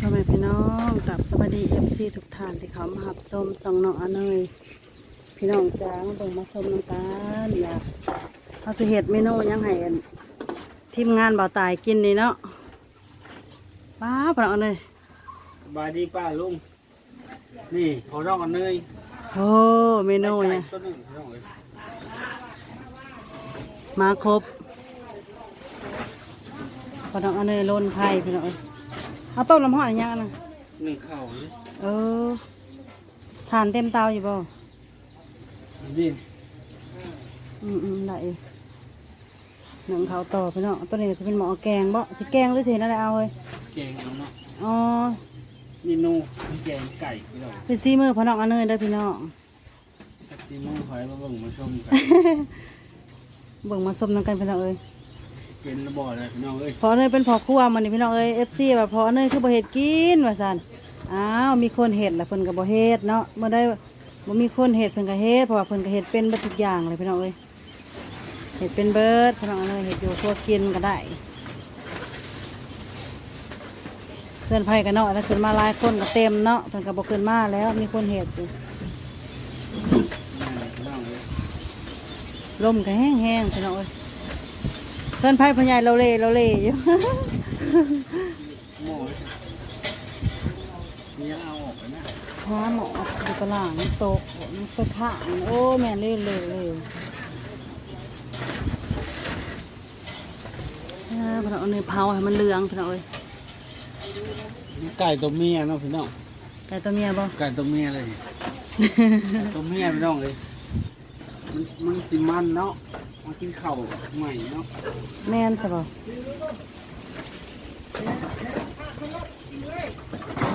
พ่อแม่พี่น้องกับสวัสดีเอฟซีทุกท่านที่เขามาหับส้มสองน้องอนเนยพี่น้องจ้ามาเบิ่งมาส้มน้ำตาลอยากเขาสิเฮ็ดเมนูหยังให้อันทีมงานบ่าวตายกินนี่เนาะป้าพ่อน้องอนเนยสบายดีป้าลุงนี่พอร้องกันเนยโอ้เมนูไก่เนี่ยต้นหนึ่งพี่น้องเอ้ยมาครบพ่อน้องอนเนยล้นไผ่พี่น้องเอ้ย เอาต้มน้ำหอดอันยังนะหนึ่งเข่านี่เออทานเต็มเตาอยู่บ่ดินอืมอืมได้หนังเขาต่อพี่น้องตัวนี้ก็จะเป็นหมอแกงบ่สิแกงหรือสิเห็นอะไรเอาเลยแกงเอาเนาะอ๋อนี่นูนี่แกงไก่พี่น้องเป็นซีมือพ่อน้องอันเนยเด้อพี่น้องตีมือหอยมาเบิ่งมาชมกันเบิ่งมาส้มน้ำกันพี่น้องเอ้ย เป็นระบอเลยพี่น้องเอ้ยพอเนยเป็นพอครัวมันนี่พี่น้องเอ้ย FC ว่าพอเนยคือบ่เฮ็ดกินว่าซั่นอ้าวมีคนเฮ็ดแล้วเพิ่นก็บ่เฮ็ดเนาะเมื่อได้บ่มีคนเฮ็ดเพิ่นก็เฮ็ดเพราะว่าเพิ่นก็เฮ็ดเป็นบิดทุกอย่างเลยพี่น้องเอ้ยเฮ็ดเป็นเบิร์ดพี่น้องเอ้ยเฮ็ดอยู่ครัวกินก็ได้เพื่อนไผกันเนาะถ้าขึ้นมาลายคนก็เต็มเนาะเพิ่นก็บ่ขึ้นมาแล้วมีคนเฮ็ดอยู่นี่พี่น้องเอ้ยลมก็แห้งๆพี่น้องเอ้ย เพื่อนไผพญายเราเล่เราเล่อยู่ หม้อนี่ยังเอาออกไปนะหาหมอดูตลาดมันตกมันไปข้างโอ้แม่นเล่เล่เล่อ่าพี่น้องเอาเนยเผาให้มันเหลืองพี่น้องเอ้ยนี่ไก่ตัวเมียเนาะพี่น้องไก่ตัวเมียบ่ไก่ตัวเมียเลย ตัวเมียพี่น้องเลยมันมันสิมันเนาะ มากินข้าวใหม่เนาะแม่นใช่บ่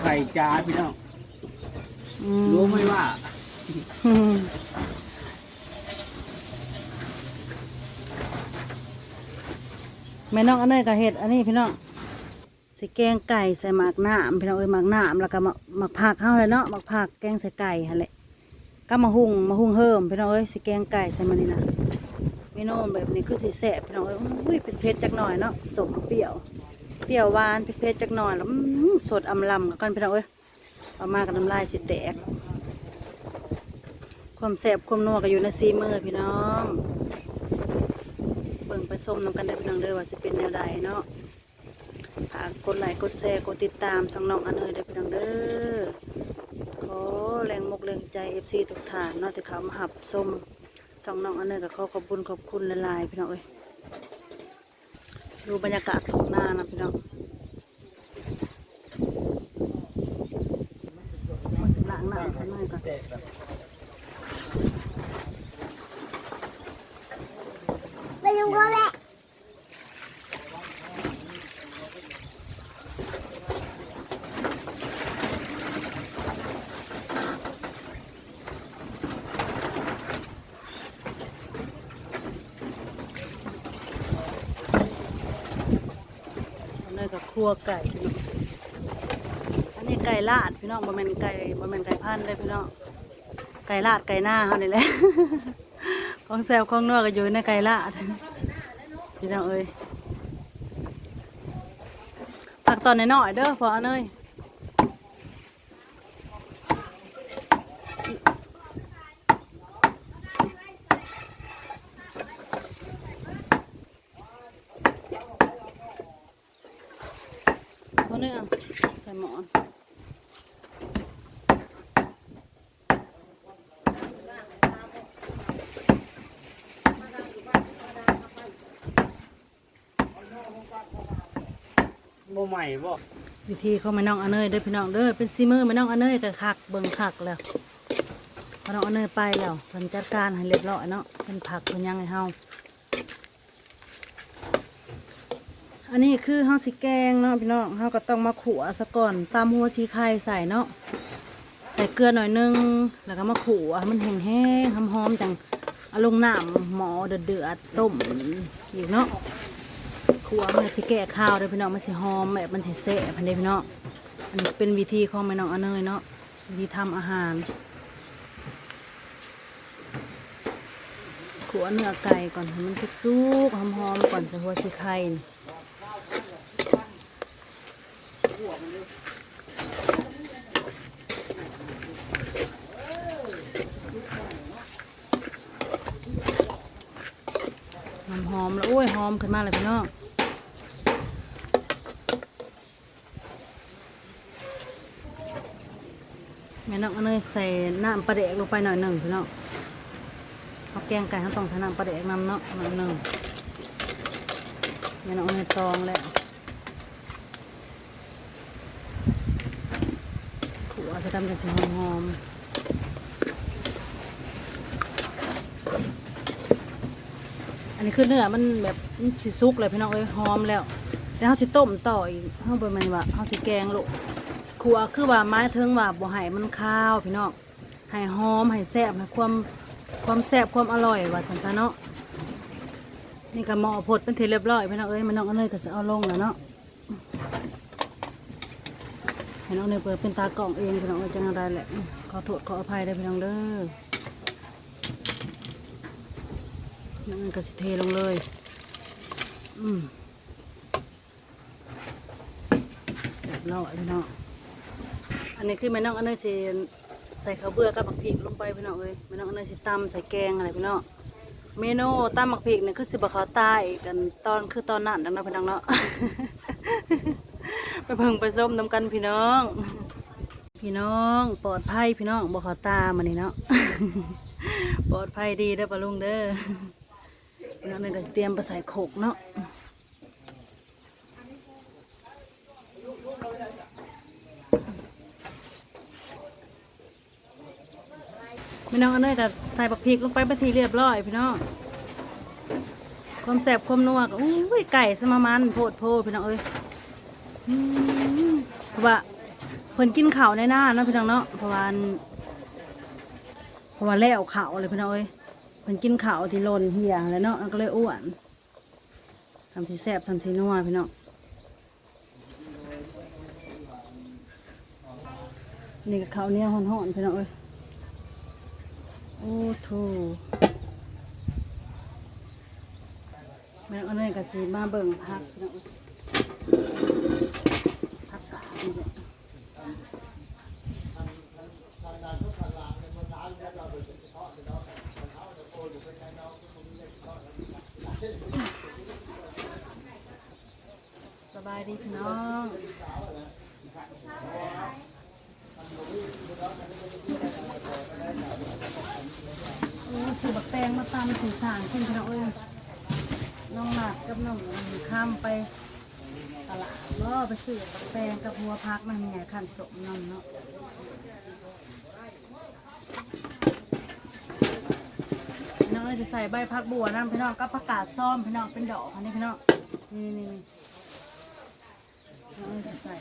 ไข่จ้าพี่น้องอืมรู้ไหมว่าอืมแม่น้องอันเนยก็เฮ็ดอันนี้พี่น้องใส่แกงไก่ใส่หมักน้ำพี่น้องเอ้ยหมักน้ำแล้วก็หมักหมักผักเข้าเลยเนาะหมักผักแกงใส่ไก่หั่นแหละก็มาหุงมาหุงเฮิมพี่น้องเอ้ยใส่แกงไก่ใส่มันนี่นะ เมนูแบบนี้คือสิแซ่บพี่น้องเอ้ยอุ้ยเป็นเผ็ดจักหน่อยเนาะสมเปรี้ยว เปรี้ยวหวานเผ็ดๆจักหน่อยแล้วสดอำลำกันพี่น้องเอ้ยเอามากับน้ำลายสิแตก ความแสบความนัวก็อยู่ในซีมือพี่น้องเบิ่งไปส้มน้ำกันได้พี่น้องเด้อว่าสิเป็นแนวใดเนาะฝากกดไลค์กดแชร์กดติดตามสังน้องอันเนยได้พี่น้องเด้อขอแรงมกแรงใจเอฟซีทุกท่านเนาะที่เขามาหับส้ม สองน้องอันเนยก็ขอขอบคุณขอบคุณหลายๆพี่น้องเอ้ยดูบรรยากาศทุ่งนานะพี่น้องมาสิล้างน้ำกันหน่อยก่อนไปลุงก็แม่ อันนี้กับครั วไก่พี่น้องอันนี้ไก่ลาดพี่น้องบะแมนไก่บะแมนไก่พันเลยพี่น้องไก่ลาดไก่หน้าเขานี่แหละของแซวของนัวก็อยู่ในไก่ลาดพี่น้องเอ้ยผักตอนน้อยๆเด้อพออันเอ้ย เนื้อใส่หมอนโมใหม่บ่วิธีเขามาน้องอันเนยเด้อพี่น้องเด้อเป็นซีมือมาน้องอันเนยกับคักเบิ่งคักแล้วพอน้องอันเนยไปแล้วเพิ่นจัดการให้เรียบร้อยเนาะเป็นผักเป็นหยังให้เฮา อันนี้คือเฮาสิแกงเนาะพี่น้องเฮาก็ต้องมาขัวซะก่อนตามหัวสีไข่ใส่เนาะใส่เกลือหน่อยนึง แล้วก็มาขัวให้มันแห้งๆหอมๆจังเอาลงน้ำหมอเดือดๆต้มอีกเนาะขัวมันสิแก่ข้าวเด้อพี่น้องมันสิหอมแบบมันสิเสะพันเดพี่น้องอันนี้เป็นวิธีของแม่น้องอเนยเนาะวิธีทำอาหารขัวเนื้อไก่ก่อนให้มันสุกๆหอมๆก่อนจะหัวสิไข่ หอมหอมแล้วโอ้ยหอมขึ้นมาเลยพี่น้องแม่น้องเนยใส่น้ำปลาแดกลงไปหน่อยหนึ่งพี่น้องเอาแกงไก่ทั้งตองใส่น้ำปลาแดกน้ำเนาะหน่อยหนึ่งแม่น้องเนยตองแล้ว จะทำจะสีหอมๆอันนี้คือเนื้อมันแบบมันสิสุกเลยพี่น้องเอ้ยหอมแล้วแล้วเขาสิต้มต่ออีกเขาเป็นมันว่าเขาสิแกงลูกครัวคือว่าไม้เทิงว่าบ่ให้มันข้าวพี่น้องให้หอมให้แซ่บให้ความความแซ่บความอร่อยว่าสันซะเนาะนี่ก็หมอพดเป็นทีเรียบร้อยพี่น้องเอ้ยมันน้องเอาเนยก็จะเอาลงแล้วเนาะ ให้น้องเนยเปิดเป็นตากล่องเองพี่น้องเอจังอะไรแหละขอโทษขออภัยได้อพี่น้องเด้อนั่นก็สิเทลงเลย อืมเรียบร้อยพี่น้องอันนี้คือแม่น้องอันนี้สิใส่ข้าวเบื่อกับผักพริกลงไปพี่น้องเอ้ยแม่น้องอันนี้สิตำใส่แกงอะไรพี่น้องเมนูตำผักพริกเนี่ยคือสิบะเขาใต้กันตอนคือตอนนั้นดังนั้นพี่น้องเนาะ ไปเพิ่งไปส้มน้ำกันพี่น้อง พี่น้องปลอดภัยพี่น้องบ่เขาตามันนี่เนาะปลอดภัยดีเด้อปะลุงเด้อแล้วนี่ก็เตรียมไปใส่โขกเนาะพี่น้องอันนี้ก็ใส่บักพริกลงไปเป็นทีเรียบร้อยพี่น้องความแสบความนัวก็อุ้ยไก่สมามันโพดโพพี่น้องเอ้ย เพราะว่าเพิ่นกินข้าวในหน้าเนาะพี่น้องเนาะเพราะว่าอันเพราะว่าแล้วข้าวเลยพี่น้องเอ้ยมันกินข้าวที่หล่นเหี่ยแล้วเนาะก็เลยอ้วนทำที่แซ่บทำที่นัวพี่น้องนี่ก็ข้าวเหนียวห่อนๆพี่น้องเอ้ยโอ้โถแม่เอาเนยกับสีมาเบิ่งพักพี่น้องเอ้ยพักกาดนี่แหละ สบายดีพี่น้องสือบักแตงมาตำสีสางขึ้นพี่น้องเอ้ยน้องหนักกับน้องข้ามไป ตลาดล่อไปซื้อแปลงกับหัวพักมันมีไงขันสมนั่นเนาะพี่น้องจะใส่ใบพักบัวนะพี่น้องก็ประกาศซ่อมพี่น้องเป็นดอกอันนี้พี่น้องนี่นี่นี่น้องจะใส่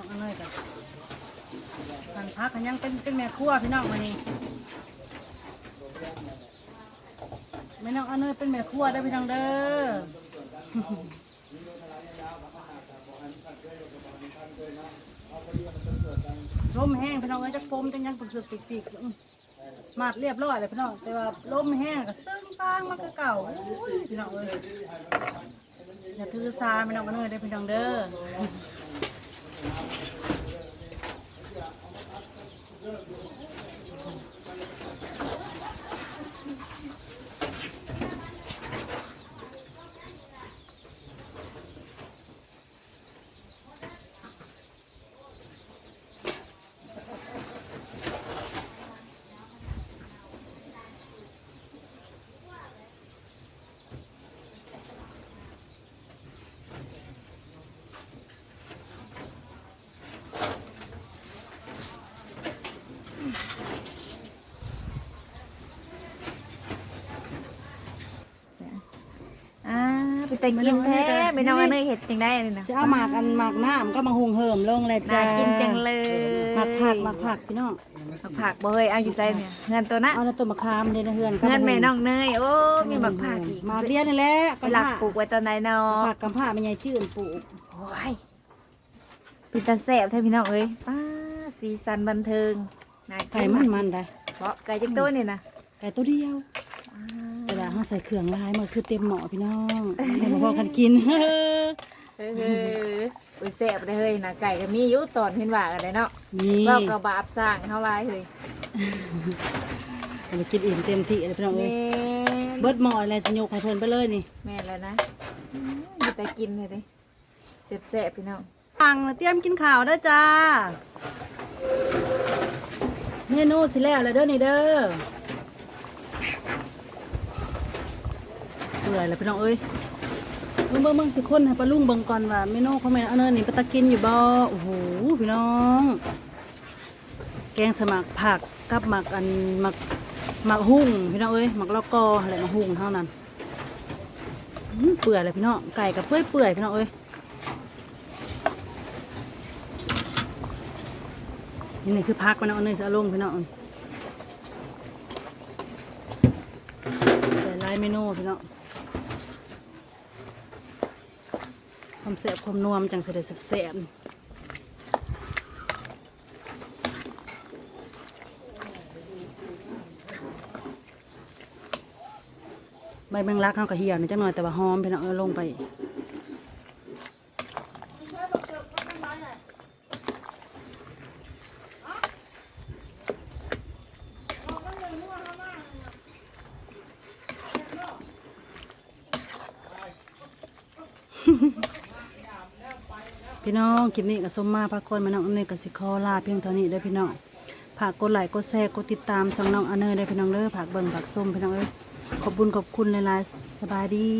น้องอเอ้ยกันกันพักกันยังเป็นเป็นแม่ครัวพี่น้องมานี่แม่น้องอาเนยเป็นแม่ครัวได้พี่น้องเด้อลมแห้งพี่น้องเอ้ยจะฟมจังยังปึกสึกปิกสิกมาดเรียบร้อยเลยพี่น้องแต่ว่าลมแห้งก็ซึ่งฟางมันก็เก่าพี่น้องเอ้ยอย่าถือซาพี่น้องกันเลยเด้พี่น้องเด้อ แต่กินแท้ไม่น้องอันเนยเห็ดจังได้อันนี้นะสิเอาหมากอันหมากน้ำก็มาหุงเหิมลงเลยจ้าน่ากินจังเลยหมากผักหมากผักพี่น้องหมักผักบ่เฮ้ยเอาอยู่ใส่เนี่ยเงินตัวนะเอาในต้นมะขามเด้ในเฮือนเงินแม่น้องเนยโอ้มีหมักผักอีกมาเรียนนี่แหละไปหลักปลูกไว้ตอนไหนเนาะผักกำผ้าเป็นไงชื่นปลูกโอ้ยเป็นตาแซ่บแท้พี่น้องเอ้ยป้าสีสันบันเทิงน่ากิไก่มันมันได้เพราะไก่จังตัวนี่นะไก่ตัวเดียวแต่ละ เขาใส่เครื่องลายมันคือเต็มหม้อพี่น้องให้มาพอกันกิน เฮ้ยเฮ้ยโอ้ยแซ่บเลยเฮ้ยนะไก่ก็มีอยู่ตอนเห็นว่ากันเลยเนาะนี่เราก็บาปสร้างเท่าไรเฮ้ยไปกินอิ่มเต็มที่เลยพี่น้องแมเอ้ย่นเบิดหม้ออะไรสิยกให้เพิ่นไปเลยนี่แม่นแล้วนะอืมมีแต่กินเลยดิแซ่บๆพี่น้องฟังแล้วเตรียมกินข้าวเด้อจ้า เมนูสิแล้วแล้วเด้อนี่เด้อ ปื่อยแล้วพี่น้องเอ้ยเบิ่งเบิ่งเบิ่งสิคนให้ปลาลุงเบิ่งก่อนว่าเมนูเของแม่เอันเนินนี่ปตะกินอยู่บ่โอ้โหพี่น้อง แกงสมักผักกับหมักอันหมักหมักหุ่งพี่น้องเอ้ยหมักละกกออะไรหมักหุ่งเท่านั้นเปื่อยเลยพี่น้องไก่กับเปื่อยเปื่อยพี่น้องเอ้ยนี่นี่คือพักมันเอาเนยสะลงพี่น้องใส่ลายเมนูพี่น้อง ความแซ่บความนวมันจังสิได้แซ่บใบแมงลักเขาก็เหี่ยวนิดจังหน่อยแต่ว่าหอมพี่น้องลงไป พี่น้องคลิปนี้ก็สมมาพากคนมาน้องอันเนยกับสิคอลาเพียงเท่านี้เด้อพี่น้องผากกดไลค์กดแชร์กดติดตามสองน้องอันเนยได้อพี่น้องเด้อฝากเบิ่งผักส้มพี่น้องเอ้ยขอบคุญขอบคุณหลายๆสบายดี